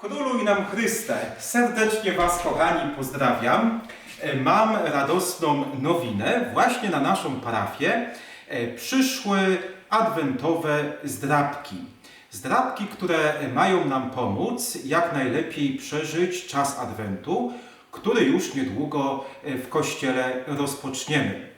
Króluj nam Chryste, serdecznie Was kochani pozdrawiam. E, Mam radosną nowinę. Właśnie na naszą parafię e, przyszły adwentowe zdrabki. Zdrabki, które mają nam pomóc jak najlepiej przeżyć czas adwentu, który już niedługo e, w kościele rozpoczniemy.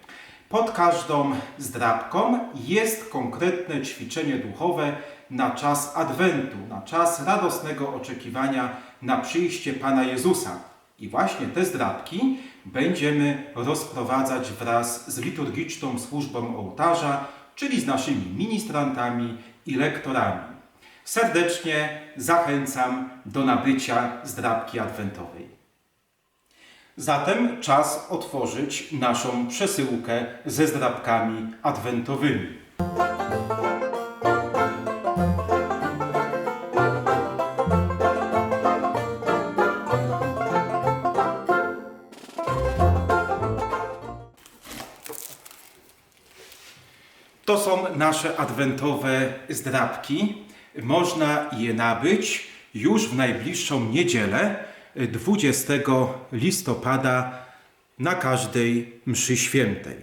Pod każdą zdrabką jest konkretne ćwiczenie duchowe na czas Adwentu, na czas radosnego oczekiwania na przyjście Pana Jezusa. I właśnie te zdrabki będziemy rozprowadzać wraz z liturgiczną służbą ołtarza, czyli z naszymi ministrantami i lektorami. Serdecznie zachęcam do nabycia zdrabki adwentowej. Zatem czas otworzyć naszą przesyłkę ze zdrabkami adwentowymi. To są nasze adwentowe zdrabki. Można je nabyć już w najbliższą niedzielę, 20 listopada, na każdej mszy świętej.